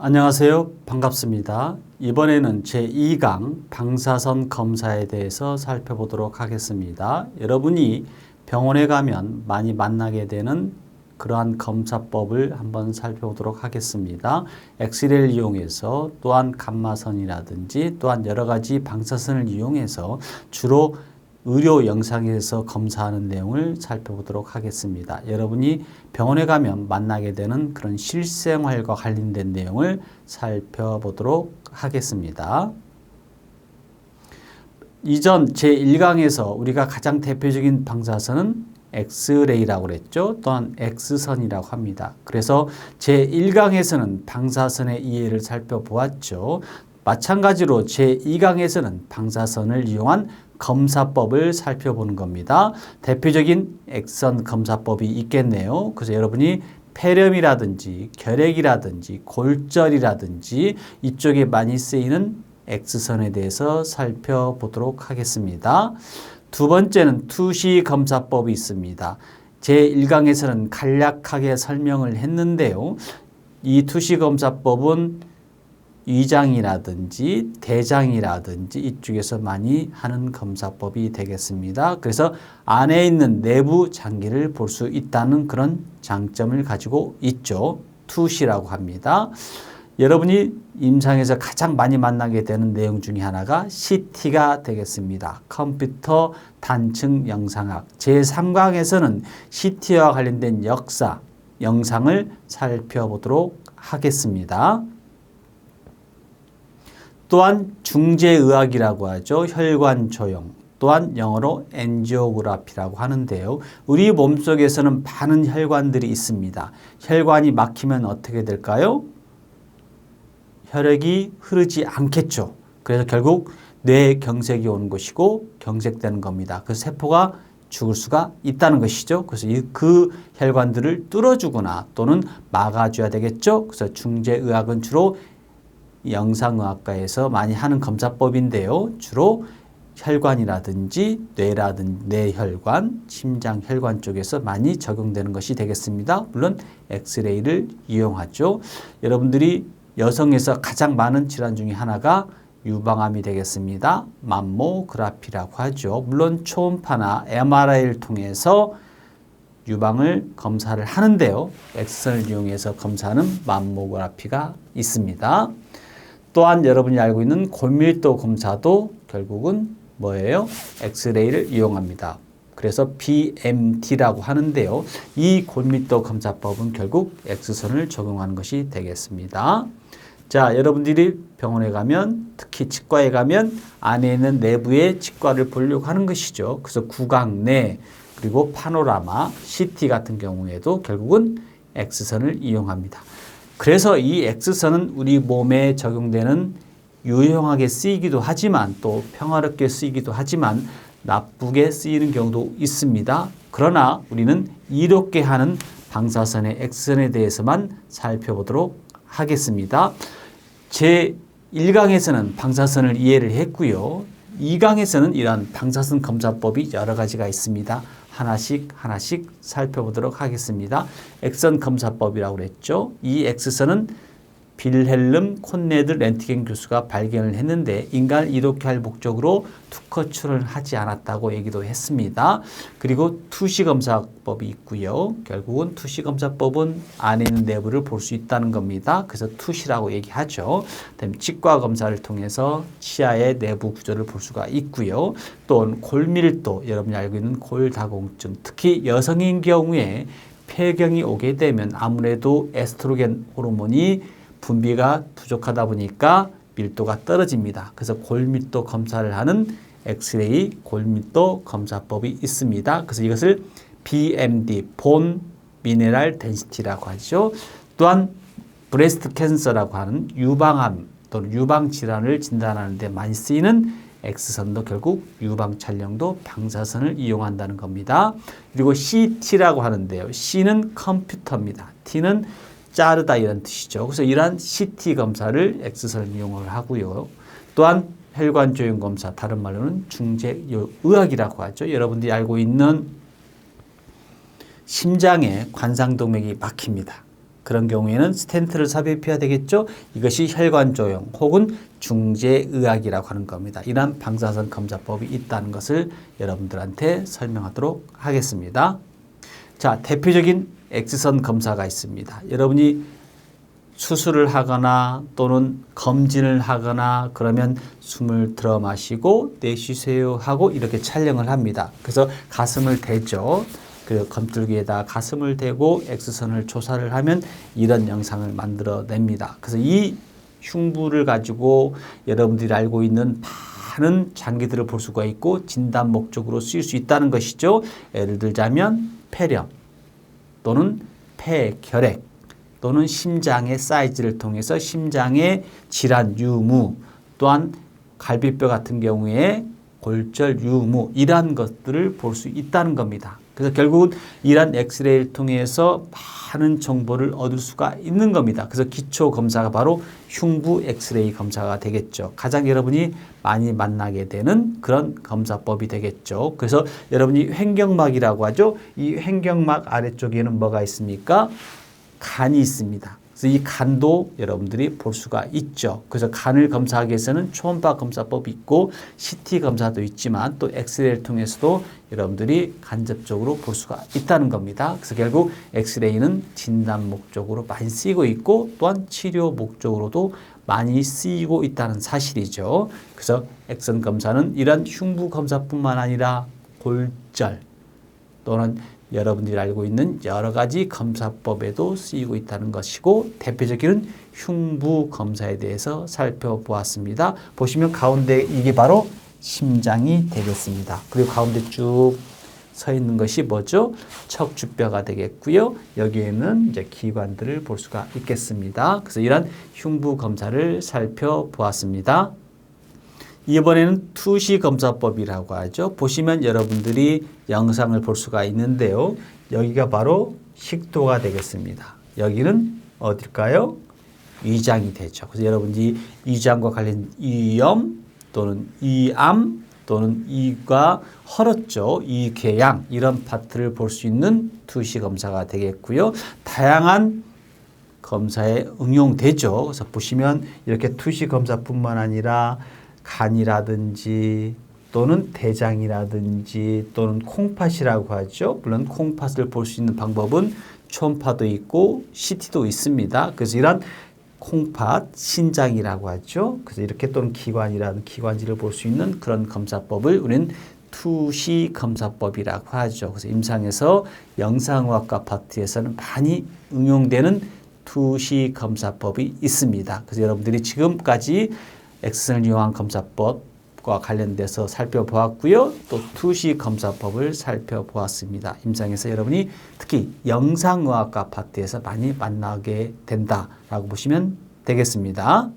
안녕하세요. 반갑습니다. 이번에는 제2강 방사선 검사에 대해서 살펴보도록 하겠습니다. 여러분이 병원에 가면 많이 만나게 되는 그러한 검사법을 한번 살펴보도록 하겠습니다. 엑스레이를 이용해서 또한 감마선이라든지 또한 여러 가지 방사선을 이용해서 주로 의료 영상에서 검사하는 내용을 살펴보도록 하겠습니다. 여러분이 병원에 가면 만나게 되는 그런 실생활과 관련된 내용을 살펴보도록 하겠습니다. 이전 제1강에서 우리가 가장 대표적인 방사선은 엑스레이라고 그랬죠. 또한 X선이라고 합니다. 그래서 제1강에서는 방사선의 이해를 살펴보았죠. 마찬가지로 제2강에서는 방사선을 이용한 검사법을 살펴보는 겁니다. 대표적인 액선 검사법이 있겠네요. 그래서 여러분이 폐렴이라든지 결핵이라든지 골절이라든지 이쪽에 많이 쓰이는 X선에 대해서 살펴보도록 하겠습니다. 두 번째는 투시 검사법이 있습니다. 제1강에서는 간략하게 설명을 했는데요. 이 투시 검사법은 위장이라든지 대장이라든지 이쪽에서 많이 하는 검사법이 되겠습니다. 그래서 안에 있는 내부 장기를 볼 수 있다는 그런 장점을 가지고 있죠. 투시라고 합니다. 여러분이 임상에서 가장 많이 만나게 되는 내용 중에 하나가 CT가 되겠습니다. 컴퓨터 단층 영상학. 제3강에서는 CT와 관련된 역사, 영상을 살펴보도록 하겠습니다. 또한 중재의학이라고 하죠. 혈관 조형. 또한 영어로 엔지오그라피라고 하는데요. 우리 몸속에서는 많은 혈관들이 있습니다. 혈관이 막히면 어떻게 될까요? 혈액이 흐르지 않겠죠. 그래서 결국 뇌에 경색이 오는 것이고 경색되는 겁니다. 그 세포가 죽을 수가 있다는 것이죠. 그래서 그 혈관들을 뚫어주거나 또는 막아줘야 되겠죠. 그래서 중재의학은 주로 영상의학과에서 많이 하는 검사법인데요. 주로 혈관이라든지 뇌라든지 뇌혈관, 심장 혈관 쪽에서 많이 적용되는 것이 되겠습니다. 물론 엑스레이를 이용하죠. 여러분들이 여성에서 가장 많은 질환 중에 하나가 유방암이 되겠습니다. 맘모그라피라고 하죠. 물론 초음파나 MRI를 통해서 유방을 검사를 하는데요. 엑스선을 이용해서 검사하는 맘모그라피가 있습니다. 또한 여러분이 알고 있는 골밀도 검사도 결국은 뭐예요? 엑스레이를 이용합니다. 그래서 BMT라고 하는데요. 이 골밀도 검사법은 결국 X선을 적용하는 것이 되겠습니다. 자, 여러분들이 병원에 가면 특히 치과에 가면 안에 있는 내부의 치과를 보려고 하는 것이죠. 그래서 구강내 그리고 파노라마, CT 같은 경우에도 결국은 X선을 이용합니다. 그래서 이 X선은 우리 몸에 적용되는 유용하게 쓰이기도 하지만 또 평화롭게 쓰이기도 하지만 나쁘게 쓰이는 경우도 있습니다. 그러나 우리는 이롭게 하는 방사선의 X선에 대해서만 살펴보도록 하겠습니다. 제 1강에서는 방사선을 이해를 했고요. 2강에서는 이러한 방사선 검사법이 여러 가지가 있습니다. 하나씩 하나씩 살펴보도록 하겠습니다. 엑선 검사법이라고 그랬죠. 이 X선은 빌헬름 콘네드 렌트겐 교수가 발견을 했는데 인간을 이롭게 할 목적으로 투커출을 하지 않았다고 얘기도 했습니다. 그리고 투시 검사법이 있고요. 결국은 투시 검사법은 안에 있는 내부를 볼 수 있다는 겁니다. 그래서 투시라고 얘기하죠. 그다음 치과 검사를 통해서 치아의 내부 구조를 볼 수가 있고요. 또 골밀도 여러분이 알고 있는 골다공증 특히 여성인 경우에 폐경이 오게 되면 아무래도 에스트로겐 호르몬이 분비가 부족하다 보니까 밀도가 떨어집니다. 그래서 골밀도 검사를 하는 엑스레이 골밀도 검사법이 있습니다. 그래서 이것을 BMD, 본 미네랄 덴시티라고 하죠. 또한 브레스트 캔서라고 하는 유방암 또는 유방 질환을 진단하는 데 많이 쓰이는 X선도 결국 유방 촬영도 방사선을 이용한다는 겁니다. 그리고 CT라고 하는데요. C는 컴퓨터입니다. T는 자르다 이런 뜻이죠. 그래서 이러한 CT 검사를 X선을 이용을 하고요. 또한 혈관 조형 검사 다른 말로는 중재 의학이라고 하죠. 여러분들이 알고 있는 심장에 관상동맥이 막힙니다. 그런 경우에는 스텐트를 삽입해야 되겠죠. 이것이 혈관 조형 혹은 중재 의학이라고 하는 겁니다. 이러한 방사선 검사법이 있다는 것을 여러분들한테 설명하도록 하겠습니다. 자, 대표적인 X선 검사가 있습니다. 여러분이 수술을 하거나 또는 검진을 하거나 그러면 숨을 들어 마시고 내쉬세요 하고 이렇게 촬영을 합니다. 그래서 가슴을 대죠. 그 검tur기에다 가슴을 대고 X선을 조사를 하면 이런 영상을 만들어냅니다. 그래서 이 흉부를 가지고 여러분들이 알고 있는 많은 장기들을 볼 수가 있고 진단 목적으로 쓰일 수 있다는 것이죠. 예를 들자면 폐렴 또는 폐 결핵 또는 심장의 사이즈를 통해서 심장의 질환 유무 또한 갈비뼈 같은 경우에 골절 유무 이러한 것들을 볼 수 있다는 겁니다. 그래서 결국은 이러한 엑스레이를 통해서 많은 정보를 얻을 수가 있는 겁니다. 그래서 기초 검사가 바로 흉부 엑스레이 검사가 되겠죠. 가장 여러분이 많이 만나게 되는 그런 검사법이 되겠죠. 그래서 여러분이 횡경막이라고 하죠. 이 횡경막 아래쪽에는 뭐가 있습니까? 간이 있습니다. 그래서 이 간도 여러분들이 볼 수가 있죠. 그래서 간을 검사하기 위해서는 초음파 검사법이 있고 CT 검사도 있지만 또 엑스레이를 통해서도 여러분들이 간접적으로 볼 수가 있다는 겁니다. 그래서 결국 엑스레이는 진단 목적으로 많이 쓰이고 있고 또한 치료 목적으로도 많이 쓰이고 있다는 사실이죠. 그래서 엑선 검사는 이런 흉부 검사뿐만 아니라 골절 또는 여러분들이 알고 있는 여러 가지 검사법에도 쓰이고 있다는 것이고 대표적인 흉부 검사에 대해서 살펴보았습니다. 보시면 가운데 이게 바로 심장이 되겠습니다. 그리고 가운데 쭉 서 있는 것이 뭐죠? 척추뼈가 되겠고요. 여기에는 이제 기관들을 볼 수가 있겠습니다. 그래서 이런 흉부 검사를 살펴보았습니다. 이번에는 투시 검사법이라고 하죠. 보시면 여러분들이 영상을 볼 수가 있는데요. 여기가 바로 식도가 되겠습니다. 여기는 어딜까요? 위장이 되죠. 그래서 여러분들이 위장과 관련 위염 또는 위암 또는 이가 헐었죠. 이 궤양 이런 파트를 볼 수 있는 투시 검사가 되겠고요. 다양한 검사에 응용되죠. 그래서 보시면 이렇게 투시 검사뿐만 아니라 간이라든지 또는 대장이라든지 또는 콩팥이라고 하죠. 물론 콩팥을 볼 수 있는 방법은 초음파도 있고 CT도 있습니다. 그래서 이런 콩팥, 신장이라고 하죠. 그래서 이렇게 또는 기관이라는 기관지를 볼 수 있는 그런 검사법을 우리는 투시 검사법이라고 하죠. 그래서 임상에서 영상의학과 파트에서는 많이 응용되는 투시 검사법이 있습니다. 그래서 여러분들이 지금까지 엑스선을 이용한 검사법과 관련돼서 살펴보았고요. 또 투시 검사법을 살펴보았습니다. 임상에서 여러분이 특히 영상의학과 파트에서 많이 만나게 된다라고 보시면 되겠습니다.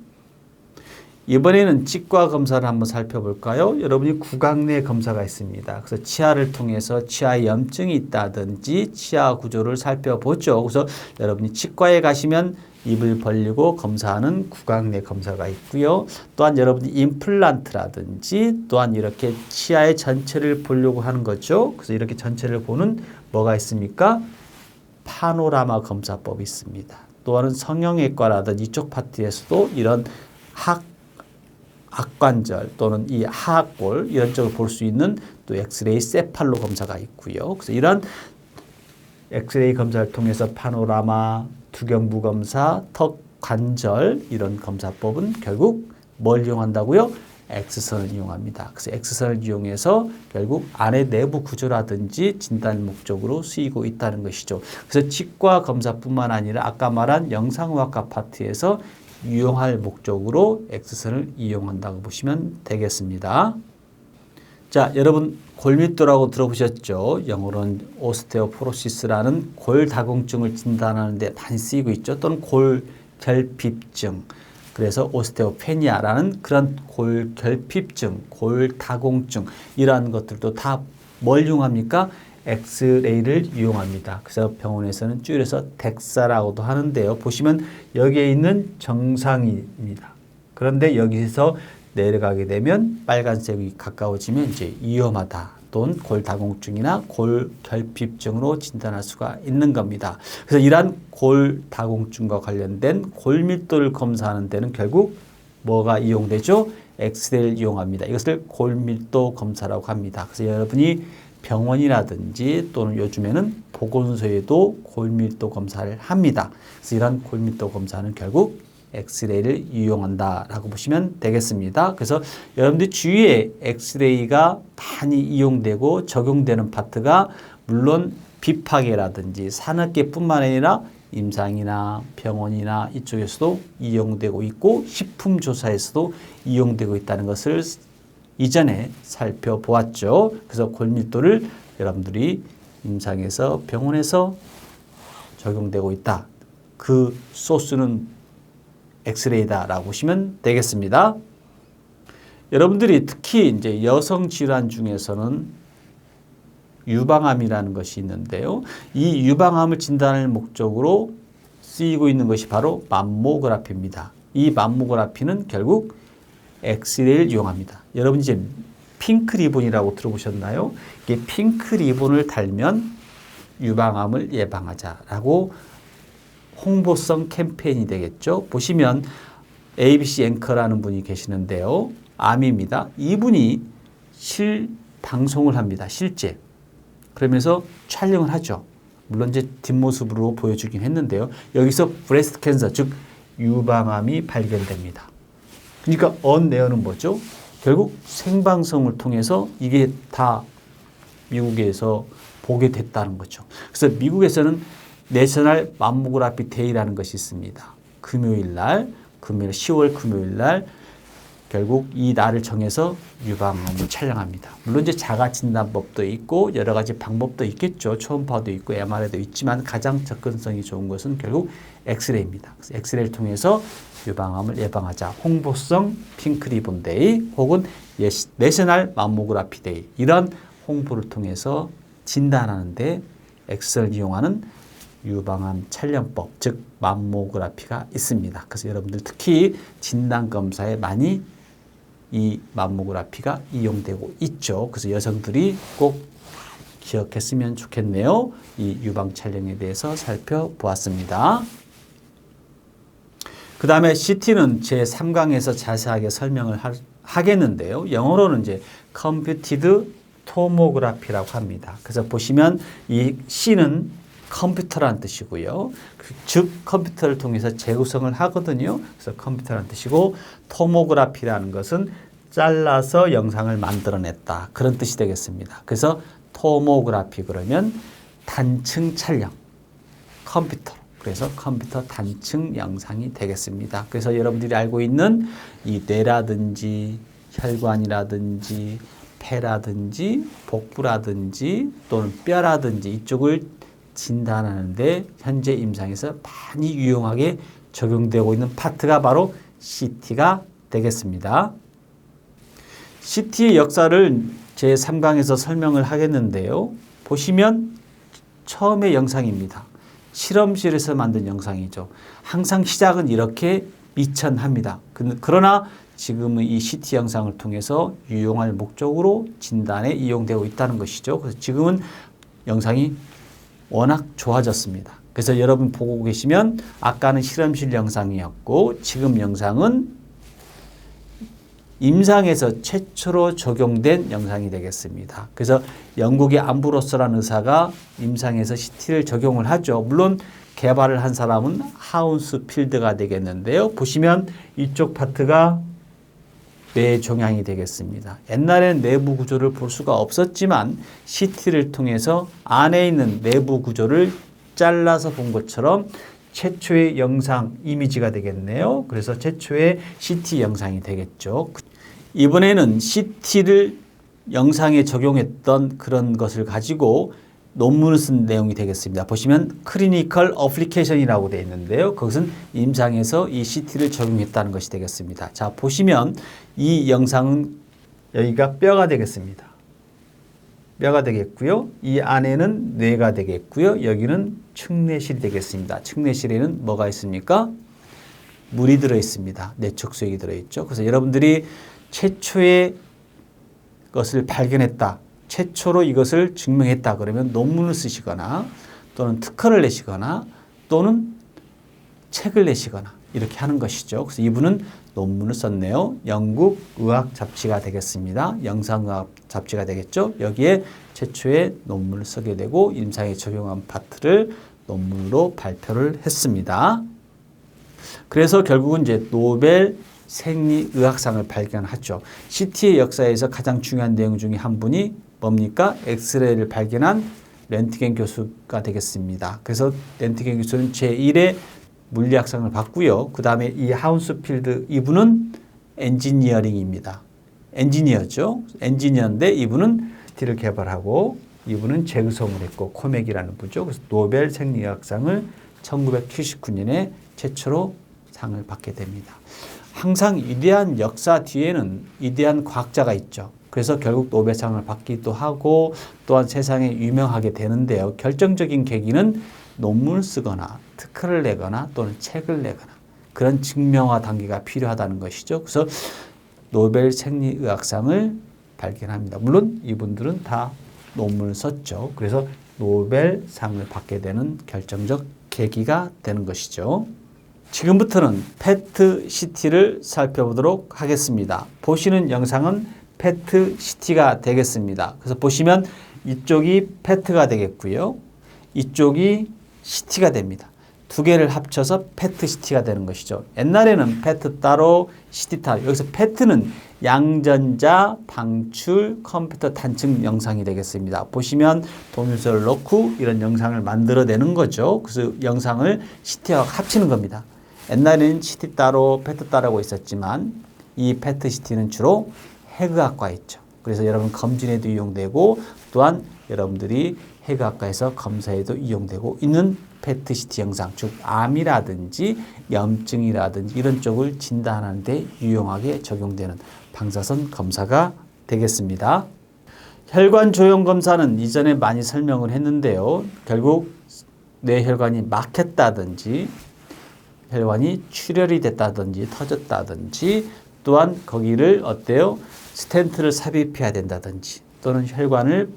이번에는 치과 검사를 한번 살펴볼까요? 여러분이 구강 내 검사가 있습니다. 그래서 치아를 통해서 치아에 염증이 있다든지 치아 구조를 살펴보죠. 그래서 여러분이 치과에 가시면 입을 벌리고 검사하는 구강내 검사가 있고요. 또한 여러분이 임플란트라든지 또한 이렇게 치아의 전체를 보려고 하는 거죠. 그래서 이렇게 전체를 보는 뭐가 있습니까? 파노라마 검사법이 있습니다. 또한 성형외과라든지 이쪽 파트에서도 이런 학 악관절 또는 이 하악골 이런 쪽을 볼 수 있는 또 엑스레이 세팔로 검사가 있고요. 그래서 이런 엑스레이 검사를 통해서 파노라마 두경부 검사, 턱 관절 이런 검사법은 결국 뭘 이용한다고요? X선을 이용합니다. 그래서 X선을 이용해서 결국 안의 내부 구조라든지 진단 목적으로 쓰이고 있다는 것이죠. 그래서 치과 검사뿐만 아니라 아까 말한 영상의학과 파트에서 유용할 목적으로 X선을 이용한다고 보시면 되겠습니다. 자, 여러분 골밀도라고 들어보셨죠? 영어로는 오스테오포로시스라는 골다공증을 진단하는 데 많이 쓰이고 있죠. 또는 골결핍증. 그래서 오스테오페니아라는 그런 골결핍증, 골다공증 이러한 것들도 다 뭘 이용합니까? 엑스레이를 이용합니다. 그래서 병원에서는 줄여서 덱사라고도 하는데요. 보시면 여기에 있는 정상입니다. 그런데 여기서 내려가게 되면 빨간색이 가까워지면 이제 위험하다 또는 골다공증이나 골결핍증으로 진단할 수가 있는 겁니다. 그래서 이러한 골다공증과 관련된 골밀도를 검사하는 데는 결국 뭐가 이용되죠? 엑스레이를 이용합니다. 이것을 골밀도 검사라고 합니다. 그래서 여러분이 병원이라든지 또는 요즘에는 보건소에도 골밀도 검사를 합니다. 그래서 이런 골밀도 검사는 결국 엑스레이를 이용한다라고 보시면 되겠습니다. 그래서 여러분들 주위에 엑스레이가 많이 이용되고 적용되는 파트가 물론 비파계라든지 산업계뿐만 아니라 임상이나 병원이나 이쪽에서도 이용되고 있고 식품 조사에서도 이용되고 있다는 것을 이전에 살펴보았죠. 그래서 골밀도를 여러분들이 임상에서 병원에서 적용되고 있다. 그 소스는 엑스레이다라고 보시면 되겠습니다. 여러분들이 특히 이제 여성 질환 중에서는 유방암이라는 것이 있는데요. 이 유방암을 진단할 목적으로 쓰이고 있는 것이 바로 맘모그라피입니다. 이 맘모그라피는 결국 엑스레이를 이용합니다. 여러분 이제 핑크 리본이라고 들어보셨나요? 이게 핑크 리본을 달면 유방암을 예방하자라고 홍보성 캠페인이 되겠죠. 보시면 ABC 앵커라는 분이 계시는데요. 암입니다. 이분이 실 방송을 합니다. 실제. 그러면서 촬영을 하죠. 물론 이제 뒷모습으로 보여주긴 했는데요. 여기서 브레스트 캔서, 즉 유방암이 발견됩니다. 그러니까 언 내어는 뭐죠? 결국 생방송을 통해서 이게 다 미국에서 보게 됐다는 거죠. 그래서 미국에서는 내셔널 맘모그라피 데이라는 것이 있습니다. 금요일 날, 금요일 10월 금요일 날 결국 이 날을 정해서 유방암을 촬영합니다. 물론 이제 자가 진단법도 있고 여러 가지 방법도 있겠죠. 초음파도 있고 MRI도 있지만 가장 접근성이 좋은 것은 결국 엑스레이입니다. 엑스레이를 통해서 유방암을 예방하자. 홍보성 핑크리본 데이 혹은 내셔널 맘모그라피 데이 이런 홍보를 통해서 진단하는데 엑스를 이용하는 유방암 촬영법, 즉 맘모그라피가 있습니다. 그래서 여러분들 특히 진단 검사에 많이 이 맘모그라피가 이용되고 있죠. 그래서 여성들이 꼭 기억했으면 좋겠네요. 이 유방 촬영에 대해서 살펴보았습니다. 그 다음에 CT는 제 3강에서 자세하게 설명을 하, 겠는데요 영어로는 이제 컴퓨티드 토모그라피라고 합니다. 그래서 보시면 이 C는 컴퓨터라는 뜻이고요. 그즉 컴퓨터를 통해서 재구성을 하거든요. 그래서 컴퓨터라는 뜻이고 토모그라피라는 것은 잘라서 영상을 만들어냈다. 그런 뜻이 되겠습니다. 그래서 토모그라피 그러면 단층 촬영 컴퓨터 그래서 컴퓨터 단층 영상이 되겠습니다. 그래서 여러분들이 알고 있는 이 뇌라든지 혈관이라든지 폐라든지 복부라든지 또는 뼈라든지 이쪽을 진단하는데 현재 임상에서 많이 유용하게 적용되고 있는 파트가 바로 CT가 되겠습니다. CT의 역사를 제 3강에서 설명을 하겠는데요. 보시면 처음의 영상입니다. 실험실에서 만든 영상이죠. 항상 시작은 이렇게 미천합니다. 그러나 지금은 이 CT 영상을 통해서 유용할 목적으로 진단에 이용되고 있다는 것이죠. 그래서 지금은 영상이 워낙 좋아졌습니다. 그래서 여러분 보고 계시면 아까는 실험실 영상이었고 지금 영상은 임상에서 최초로 적용된 영상이 되겠습니다. 그래서 영국의 암브로스라는 의사가 임상에서 CT를 적용을 하죠. 물론 개발을 한 사람은 하운스 필드가 되겠는데요. 보시면 이쪽 파트가 뇌 종양이 되겠습니다. 옛날엔 내부 구조를 볼 수가 없었지만 CT를 통해서 안에 있는 내부 구조를 잘라서 본 것처럼 최초의 영상 이미지가 되겠네요. 그래서 최초의 CT 영상이 되겠죠. 이번에는 CT를 영상에 적용했던 그런 것을 가지고 논문을 쓴 내용이 되겠습니다. 보시면 클리니컬 어플리케이션이라고 되어 있는데요. 그것은 임상에서 이 CT를 적용했다는 것이 되겠습니다. 자, 보시면 이 영상은 여기가 뼈가 되겠습니다. 뼈가 되겠고요. 이 안에는 뇌가 되겠고요. 여기는 측내실이 되겠습니다. 측내실에는 뭐가 있습니까? 물이 들어 있습니다. 내척수액이 들어 있죠. 그래서 여러분들이 최초의 것을 발견했다. 최초로 이것을 증명했다. 그러면 논문을 쓰시거나 또는 특허를 내시거나 또는 책을 내시거나 이렇게 하는 것이죠. 그래서 이분은 논문을 썼네요. 영국 의학 잡지가 되겠습니다. 영상의학 잡지가 되겠죠. 여기에 최초의 논문을 쓰게 되고 임상에 적용한 파트를 논문으로 발표를 했습니다. 그래서 결국은 이제 노벨 생리의학상을 발견하죠. CT의 역사에서 가장 중요한 내용 중에 한 분이 뭡니까? 엑스레이를 발견한 렌트겐 교수가 되겠습니다. 그래서 렌트겐 교수는 제1의 물리학상을 받고요. 그 다음에 이 하운스필드 이분은 엔지니어링입니다. 엔지니어죠. 엔지니어인데 이분은 스틸을 개발하고 이분은 재구성을 했고 코맥이라는 부죠. 그래서 노벨 생리학상을 1979년에 최초로 상을 받게 됩니다. 항상 위대한 역사 뒤에는 위대한 과학자가 있죠. 그래서 결국 노벨상을 받기도 하고 또한 세상에 유명하게 되는데요. 결정적인 계기는 논문을 쓰거나 특허를 내거나 또는 책을 내거나 그런 증명화 단계가 필요하다는 것이죠. 그래서 노벨 생리의학상을 발견합니다. 물론 이분들은 다 논문을 썼죠. 그래서 노벨상을 받게 되는 결정적 계기가 되는 것이죠. 지금부터는 페트 시티를 살펴보도록 하겠습니다. 보시는 영상은 페트 시티가 되겠습니다. 그래서 보시면 이쪽이 페트가 되겠고요. 이쪽이 시티가 됩니다. 두 개를 합쳐서 페트 시티가 되는 것이죠. 옛날에는 페트 따로 시티 따로 여기서 페트는 양전자 방출 컴퓨터 단층 영상이 되겠습니다. 보시면 동일서를 넣고 이런 영상을 만들어내는 거죠. 그래서 영상을 시티와 합치는 겁니다. 옛날에는 시티 따로 페트 따로 고 있었지만 이 페트 시티는 주로 해그학과에 있죠. 그래서 여러분 검진에도 이용되고 또한 여러분들이 해그학과에서 검사에도 이용되고 있는 페트시티 영상, 즉 암이라든지 염증이라든지 이런 쪽을 진단하는 데 유용하게 적용되는 방사선 검사가 되겠습니다. 혈관 조형 검사는 이전에 많이 설명을 했는데요. 결국 뇌혈관이 막혔다든지 혈관이 출혈이 됐다든지 터졌다든지 또한 거기를 어때요? 스텐트를 삽입해야 된다든지 또는 혈관을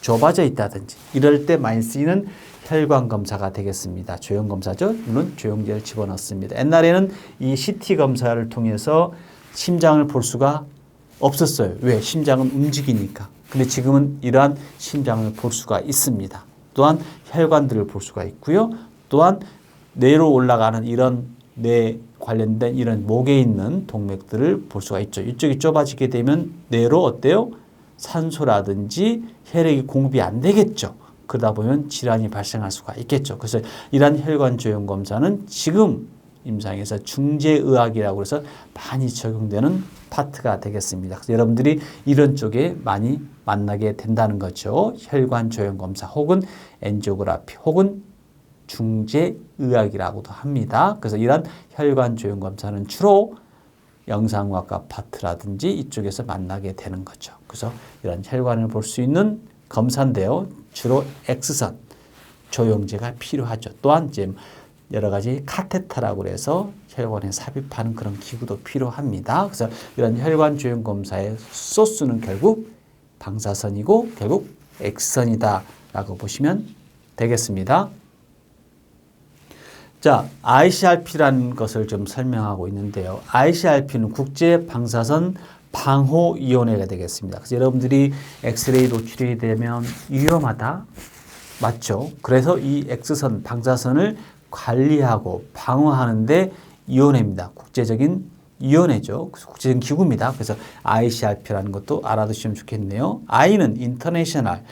좁아져 있다든지 이럴 때 많이 쓰이는 혈관 검사가 되겠습니다. 조형 검사죠. 물론 조형제를 집어넣습니다. 옛날에는 이 CT 검사를 통해서 심장을 볼 수가 없었어요. 왜? 심장은 움직이니까. 근데 지금은 이러한 심장을 볼 수가 있습니다. 또한 혈관들을 볼 수가 있고요. 또한 뇌로 올라가는 이런 뇌 관련된 이런 목에 있는 동맥들을 볼 수가 있죠. 이쪽이 좁아지게 되면 뇌로 어때요? 산소라든지 혈액이 공급이 안 되겠죠. 그러다 보면 질환이 발생할 수가 있겠죠. 그래서 이러한 혈관 조형 검사는 지금 임상에서 중재의학이라고 해서 많이 적용되는 파트가 되겠습니다. 그래서 여러분들이 이런 쪽에 많이 만나게 된다는 거죠. 혈관 조형 검사 혹은 엔지오그라피 혹은 중재의학이라고도 합니다. 그래서 이러한 혈관 조형 검사는 주로 영상학과 파트라든지 이쪽에서 만나게 되는 거죠. 그래서 이런 혈관을 볼 수 있는 검사인데요. 주로 X선 조영제가 필요하죠. 또한 이제 여러 가지 카테터라고 해서 혈관에 삽입하는 그런 기구도 필요합니다. 그래서 이런 혈관 조형 검사의 소스는 결국 방사선이고 결국 X선이다라고 보시면 되겠습니다. 자, ICRP라는 것을 좀 설명하고 있는데요. ICRP는 국제 방사선 방호 위원회가 되겠습니다. 그래서 여러분들이 엑스레이 노출이 되면 위험하다. 맞죠? 그래서 이 X선 방사선을 관리하고 방어하는데 위원회입니다. 국제적인 위원회죠. 국제적인 기구입니다. 그래서 ICRP라는 것도 알아두시면 좋겠네요. I는 인터내셔널,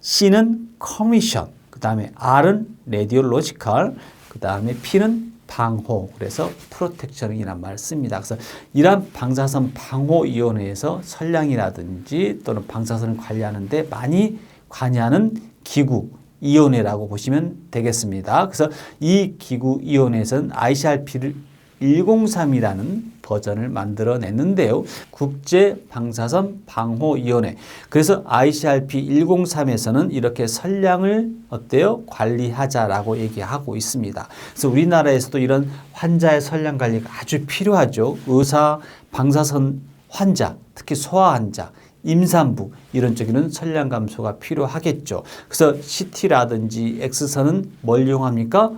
C는 커미션, 그 다음에 R은 레디올로지컬, 그 다음에 P는 방호 그래서 프로텍션이란 말을 씁니다. 그래서 이러한 방사선 방호위원회에서 선량이라든지 또는 방사선을 관리하는데 많이 관여하는 기구 위원회라고 보시면 되겠습니다. 그래서 이 기구 위원회에서는 ICRP를 103이라는 버전을 만들어냈는데요. 국제 방사선 방호위원회. 그래서 ICRP 103에서는 이렇게 선량을 어때요? 관리하자라고 얘기하고 있습니다. 그래서 우리나라에서도 이런 환자의 선량 관리가 아주 필요하죠. 의사, 방사선 환자, 특히 소아 환자, 임산부 이런 쪽에는 선량 감소가 필요하겠죠. 그래서 CT라든지 X선은 뭘 이용합니까?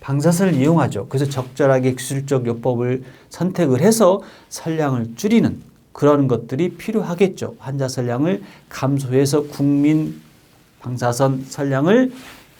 방사선을 이용하죠. 그래서 적절하게 기술적 요법을 선택을 해서 선량을 줄이는 그런 것들이 필요하겠죠. 환자 선량을 감소해서 국민 방사선 선량을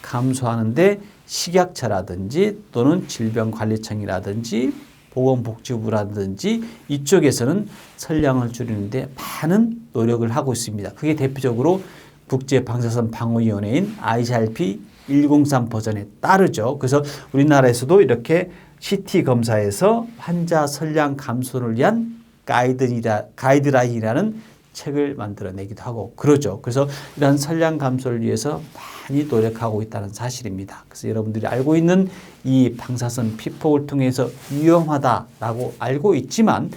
감소하는데 식약처라든지 또는 질병관리청이라든지 보건복지부라든지 이쪽에서는 선량을 줄이는데 많은 노력을 하고 있습니다. 그게 대표적으로 국제방사선 방어위원회인 ICRP 103 버전에 따르죠. 그래서 우리나라에서도 이렇게 CT 검사에서 환자 선량 감소를 위한 가이드이라, 가이드라인이라는 책을 만들어내기도 하고 그러죠. 그래서 이러한 선량 감소를 위해서 많이 노력하고 있다는 사실입니다. 그래서 여러분들이 알고 있는 이 방사선 피폭을 통해서 위험하다라고 알고 있지만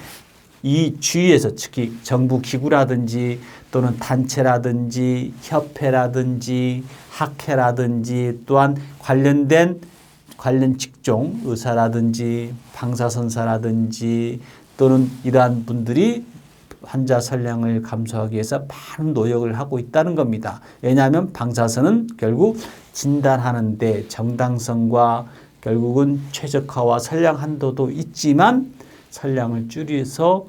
이 주위에서 특히 정부 기구라든지 또는 단체라든지 협회라든지 학회라든지 또한 관련된 관련 직종 의사라든지 방사선사라든지 또는 이러한 분들이 환자 선량을 감소하기 위해서 많은 노력을 하고 있다는 겁니다. 왜냐하면 방사선은 결국 진단하는데 정당성과 결국은 최적화와 선량 한도도 있지만 선량을 줄여서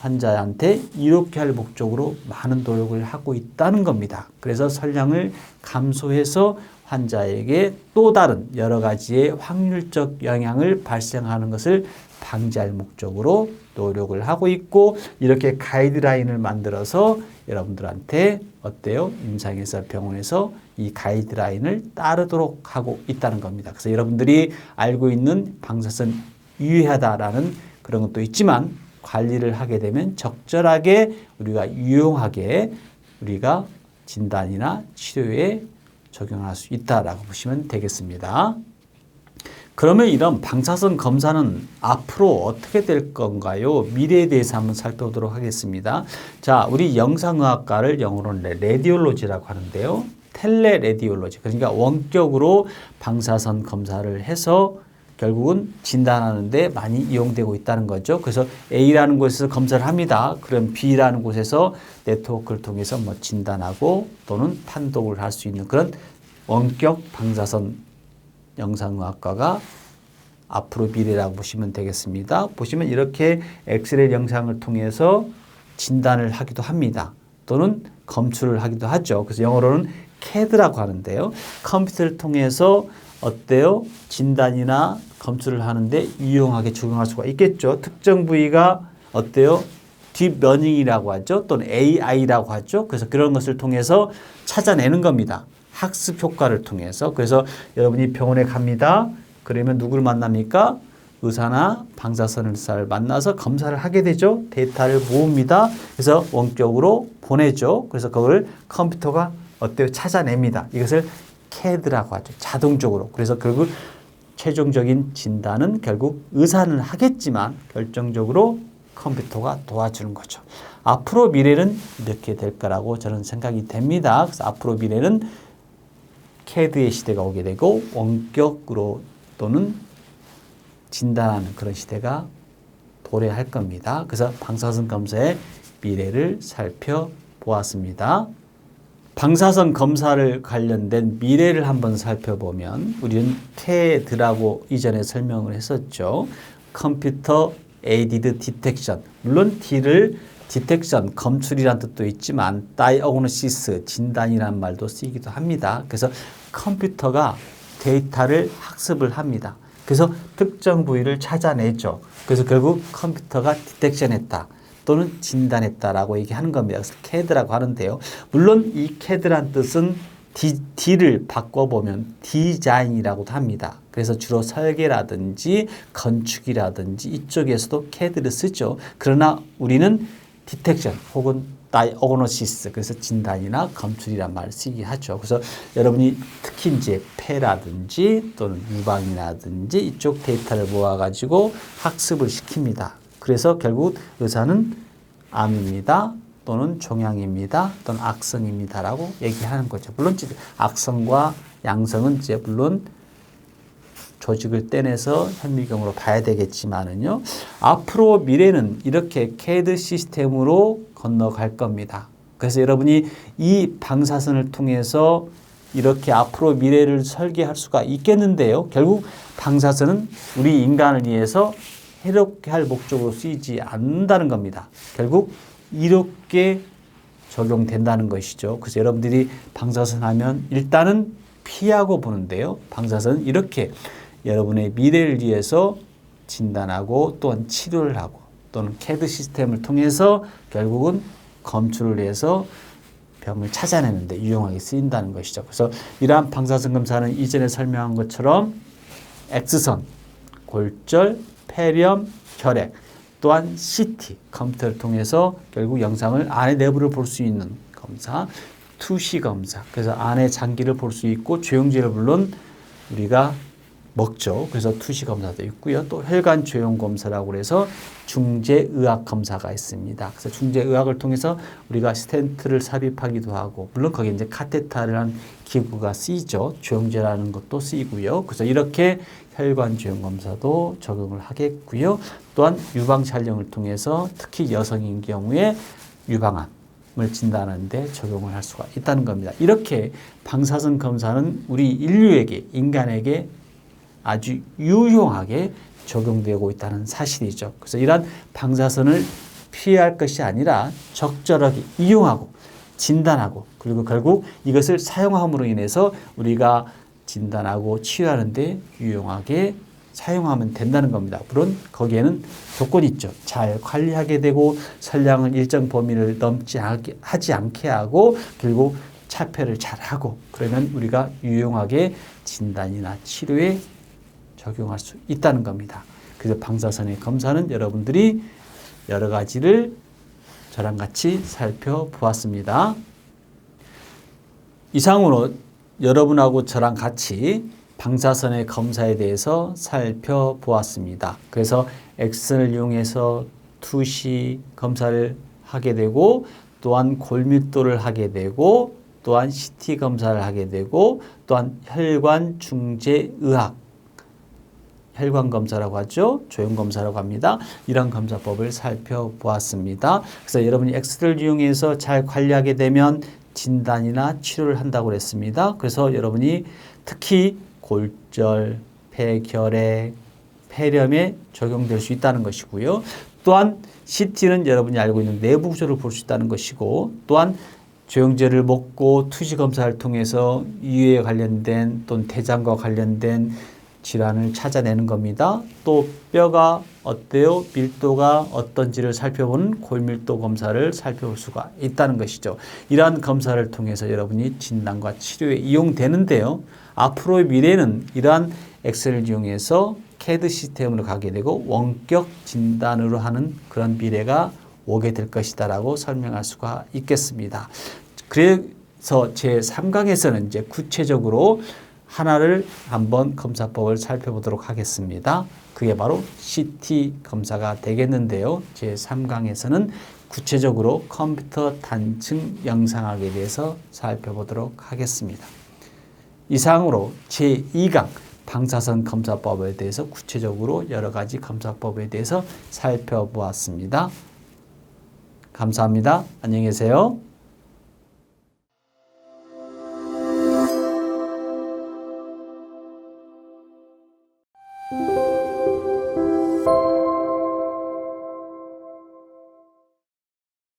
환자한테 이렇게 할 목적으로 많은 노력을 하고 있다는 겁니다. 그래서 선량을 감소해서 환자에게 또 다른 여러 가지의 확률적 영향을 발생하는 것을 방지할 목적으로 노력을 하고 있고 이렇게 가이드라인을 만들어서 여러분들한테 어때요? 임상에서 병원에서 이 가이드라인을 따르도록 하고 있다는 겁니다. 그래서 여러분들이 알고 있는 방사선 유해하다라는 그런 것도 있지만 관리를 하게 되면 적절하게 우리가 유용하게 우리가 진단이나 치료에 적용할 수 있다라고 보시면 되겠습니다. 그러면 이런 방사선 검사는 앞으로 어떻게 될 건가요? 미래에 대해서 한번 살펴보도록 하겠습니다. 자, 우리 영상의학과를 영어로는 레디올로지라고 하는데요. 텔레 레디올로지. 그러니까 원격으로 방사선 검사를 해서 결국은 진단하는데 많이 이용되고 있다는 거죠. 그래서 A라는 곳에서 검사를 합니다. 그럼 B라는 곳에서 네트워크를 통해서 뭐 진단하고 또는 판독을 할 수 있는 그런 원격 방사선 영상학과가 앞으로 미래라고 보시면 되겠습니다. 보시면 이렇게 엑스레이 영상을 통해서 진단을 하기도 합니다. 또는 검출을 하기도 하죠. 그래서 영어로는 CAD라고 하는데요. 컴퓨터를 통해서 어때요? 진단이나 검출을 하는데 유용하게 적용할 수가 있겠죠. 특정 부위가 어때요? 딥러닝이라고 하죠. 또는 AI라고 하죠. 그래서 그런 것을 통해서 찾아내는 겁니다. 학습 효과를 통해서. 그래서 여러분이 병원에 갑니다. 그러면 누구를 만납니까? 의사나 방사선의사를 만나서 검사를 하게 되죠. 데이터를 모읍니다. 그래서 원격으로 보내죠. 그래서 그걸 컴퓨터가 어때요? 찾아냅니다. 이것을 CAD라고 하죠. 자동적으로. 그래서 결국 최종적인 진단은 결국 의사는 하겠지만 결정적으로 컴퓨터가 도와주는 거죠. 앞으로 미래는 이렇게 될 거라고 저는 생각이 됩니다. 그래서 앞으로 미래는 CAD의 시대가 오게 되고 원격으로 또는 진단하는 그런 시대가 도래할 겁니다. 그래서 방사선 검사의 미래를 살펴보았습니다. 방사선 검사를 관련된 미래를 한번 살펴보면 우리는 CAD라고 이전에 설명을 했었죠. 컴퓨터 에이디드 디텍션. 물론 D를 디텍션, 검출이란 뜻도 있지만 다이어그노시스, 진단이란 말도 쓰이기도 합니다. 그래서 컴퓨터가 데이터를 학습을 합니다. 그래서 특정 부위를 찾아내죠. 그래서 결국 컴퓨터가 디텍션했다. 또는 진단했다라고 얘기하는 겁니다. 그래서 CAD라고 하는데요. 물론 이 CAD란 뜻은 D를 바꿔보면 디자인이라고도 합니다. 그래서 주로 설계라든지 건축이라든지 이쪽에서도 CAD를 쓰죠. 그러나 우리는 디텍션 혹은 다이 어그노시스 그래서 진단이나 검출이란 말을 쓰기 하죠. 그래서 여러분이 특히 이제 폐라든지 또는 유방이라든지 이쪽 데이터를 모아가지고 학습을 시킵니다. 그래서 결국 의사는 암입니다. 또는 종양입니다. 또는 악성입니다라고 얘기하는 거죠. 물론 악성과 양성은 이제 물론 조직을 떼내서 현미경으로 봐야 되겠지만은요. 앞으로 미래는 이렇게 CAD 시스템으로 건너갈 겁니다. 그래서 여러분이 이 방사선을 통해서 이렇게 앞으로 미래를 설계할 수가 있겠는데요. 결국 방사선은 우리 인간을 위해서 해롭게 할 목적으로 쓰이지 않는다는 겁니다. 결국 이렇게 적용된다는 것이죠. 그래서 여러분들이 방사선 하면 일단은 피하고 보는데요. 방사선은 이렇게 여러분의 미래를 위해서 진단하고 또한 치료를 하고 또는 캐드 시스템을 통해서 결국은 검출을 해서 병을 찾아내는데 유용하게 쓰인다는 것이죠. 그래서 이러한 방사선 검사는 이전에 설명한 것처럼 X선, 골절, 폐렴, 혈액, 또한 CT 컴퓨터를 통해서 결국 영상을 안의 내부를 볼 수 있는 검사, 투시 검사. 그래서 안의 장기를 볼 수 있고 조영제를 물론 우리가 먹죠. 그래서 투시 검사도 있고요. 또 혈관 조형 검사라고 해서 중재 의학 검사가 있습니다. 그래서 중재 의학을 통해서 우리가 스텐트를 삽입하기도 하고 물론 거기에 이제 카테타라는 기구가 쓰이죠. 조영제라는 것도 쓰이고요. 그래서 이렇게 혈관 조형 검사도 적용을 하겠고요. 또한 유방 촬영을 통해서 특히 여성인 경우에 유방암 을 진단하는데 적용을 할 수가 있다는 겁니다. 이렇게 방사선 검사는 우리 인류에게 인간에게 아주 유용하게 적용되고 있다는 사실이죠. 그래서 이러한 방사선을 피할 것이 아니라 적절하게 이용하고 진단하고 그리고 결국 이것을 사용함으로 인해서 우리가 진단하고 치료하는데 유용하게 사용하면 된다는 겁니다. 물론 거기에는 조건이 있죠. 잘 관리하게 되고 선량을 일정 범위를 넘지 않게, 하지 않게 하고 그리고 차폐를 잘 하고 그러면 우리가 유용하게 진단이나 치료에 적용할 수 있다는 겁니다. 그래서 방사선의 검사는 여러분들이 여러 가지를 저랑 같이 살펴보았습니다. 이상으로 여러분하고 저랑 같이 방사선의 검사에 대해서 살펴보았습니다. 그래서 엑스를 이용해서 투시 검사를 하게 되고 또한 골밀도를 하게 되고 또한 CT 검사를 하게 되고 또한 혈관 중재 의학 혈관 검사라고 하죠. 조형 검사라고 합니다. 이런 검사법을 살펴보았습니다. 그래서 여러분이 엑스를 이용해서 잘 관리하게 되면 진단이나 치료를 한다고 그랬습니다. 그래서 여러분이 특히 골절, 폐결핵, 폐렴에 적용될 수 있다는 것이고요. 또한 CT는 여러분이 알고 있는 내부 구조를 볼 수 있다는 것이고 또한 조영제를 먹고 투시 검사를 통해서 이에 관련된 또는 대장과 관련된 질환을 찾아내는 겁니다. 또 뼈가 어때요? 밀도가 어떤지를 살펴보는 골밀도 검사를 살펴볼 수가 있다는 것이죠. 이러한 검사를 통해서 여러분이 진단과 치료에 이용되는데요. 앞으로의 미래는 이러한 엑셀을 이용해서 캐드 시스템으로 가게 되고 원격 진단으로 하는 그런 미래가 오게 될 것이다라고 설명할 수가 있겠습니다. 그래서 제 3강에서는 이제 구체적으로 하나를 한번 검사법을 살펴보도록 하겠습니다. 그게 바로 CT 검사가 되겠는데요. 제 3강에서는 구체적으로 컴퓨터 단층 영상학에 대해서 살펴보도록 하겠습니다. 이상으로 제2강 방사선 검사법에 대해서 구체적으로 여러 가지 검사법에 대해서 살펴보았습니다. 감사합니다. 안녕히 계세요.